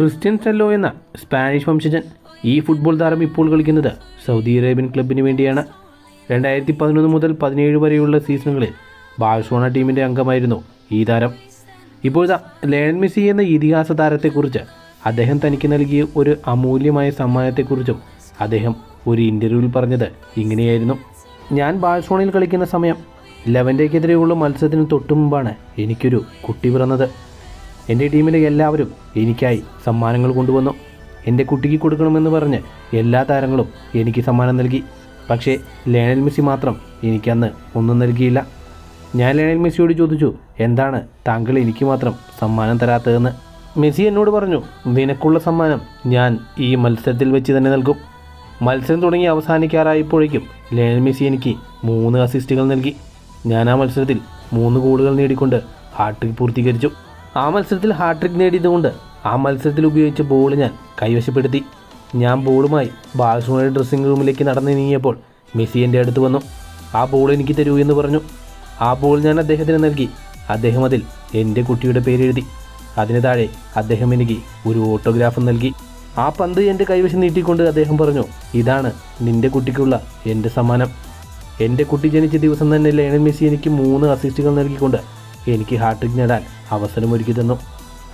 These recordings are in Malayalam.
ക്രിസ്ത്യൻ സെല്ലോ എന്ന സ്പാനിഷ് വംശജൻ ഈ ഫുട്ബോൾ താരം ഇപ്പോൾ കളിക്കുന്നത് സൗദി അറേബ്യൻ ക്ലബിന് വേണ്ടിയാണ്. രണ്ടായിരത്തി പതിനൊന്ന് മുതൽ പതിനേഴ് വരെയുള്ള സീസണുകളിൽ ബാഴ്സോണ ടീമിന്റെ അംഗമായിരുന്നു ഈ താരം. ഇപ്പോഴത്തെ ലേൺ മെസ്സി എന്ന ഇതിഹാസ താരത്തെക്കുറിച്ച് അദ്ദേഹം തനിക്ക് നൽകിയ ഒരു അമൂല്യമായ സമ്മാനത്തെക്കുറിച്ചും അദ്ദേഹം ഒരു ഇന്റർവ്യൂവിൽ പറഞ്ഞത് ഇങ്ങനെയായിരുന്നു. ഞാൻ ബാഴ്സോണയിൽ കളിക്കുന്ന സമയം ലെവന്റെക്കെതിരെയുള്ള മത്സരത്തിന് തൊട്ടു മുമ്പാണ് എനിക്കൊരു കുട്ടി പിറന്നത്. എന്റെ ടീമിലെ എല്ലാവരും എനിക്കായി സമ്മാനങ്ങൾ കൊണ്ടുവന്നു. എന്റെ കുട്ടിക്ക് കൊടുക്കണമെന്ന് പറഞ്ഞ് എല്ലാ താരങ്ങളും എനിക്ക് സമ്മാനം നൽകി. പക്ഷേ ലയണൽ മെസ്സി മാത്രം എനിക്കന്ന് ഒന്നും നൽകിയില്ല. ഞാൻ ലയണൽ മെസ്സിയോട് ചോദിച്ചു എന്താണ് താങ്കൾ എനിക്ക് മാത്രം സമ്മാനം തരാത്തതെന്ന്? മെസ്സി എന്നോട് പറഞ്ഞു നിനക്കുള്ള സമ്മാനം ഞാൻ ഈ മത്സരത്തിൽ വെച്ച് തന്നെ നൽകും. മത്സരം തുടങ്ങി അവസാനിക്കാറായപ്പോഴേക്കും ലയണൽ മെസ്സി എനിക്ക് മൂന്ന് അസിസ്റ്റുകൾ നൽകി. ഞാൻ ആ മത്സരത്തിൽ മൂന്ന് ഗോളുകൾ നേടിക്കൊണ്ട് ഹാട്രിക് പൂർത്തീകരിച്ചു. ആ മത്സരത്തിൽ ഹാട്രിക് നേടിയതുകൊണ്ട് ആ മത്സരത്തിൽ ഉപയോഗിച്ച ബോൾ ഞാൻ കൈവശപ്പെടുത്തി. ഞാൻ ബോളുമായി ബാഴ്സലോണയുടെ ഡ്രസ്സിംഗ് റൂമിലേക്ക് നടന്നു നീങ്ങിയപ്പോൾ മെസ്സി എന്റെ അടുത്ത് വന്നു. ആ ബോൾ എനിക്ക് തരൂ എന്ന് പറഞ്ഞു. ആ ബോൾ ഞാൻ അദ്ദേഹത്തിന് നൽകി. അദ്ദേഹം അതിൽ എന്റെ കുട്ടിയുടെ പേരെഴുതി. അതിന് താഴെ അദ്ദേഹം എനിക്ക് ഒരു ഓട്ടോഗ്രാഫ് നൽകി. ആ പന്ത് എന്റെ കൈവശം നീട്ടിക്കൊണ്ട് അദ്ദേഹം പറഞ്ഞു ഇതാണ് നിന്റെ കുട്ടിക്കുള്ള എന്റെ സമ്മാനം. എന്റെ കുട്ടി ജനിച്ച ദിവസം തന്നെ ലയണൽ മെസ്സി എനിക്ക് മൂന്ന് അസിസ്റ്റുകൾ നൽകിക്കൊണ്ട് എനിക്ക് ഹാട്രിക് നേടാൻ അവസരമൊരുക്കി തന്നു.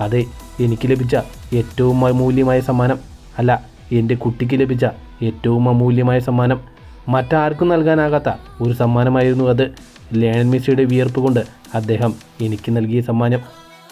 അതെ എനിക്ക് ലഭിച്ച ഏറ്റവും അമൂല്യമായ സമ്മാനം. അല്ല എന്റെ കുട്ടിക്ക് ലഭിച്ച ഏറ്റവും അമൂല്യമായ സമ്മാനം. മറ്റാർക്കും നൽകാനാകാത്ത ഒരു സമ്മാനമായിരുന്നു അത്. ലയണൽ മെസ്സിയുടെ വിയർപ്പ് കൊണ്ട് അദ്ദേഹം എനിക്ക് നൽകിയ സമ്മാനം.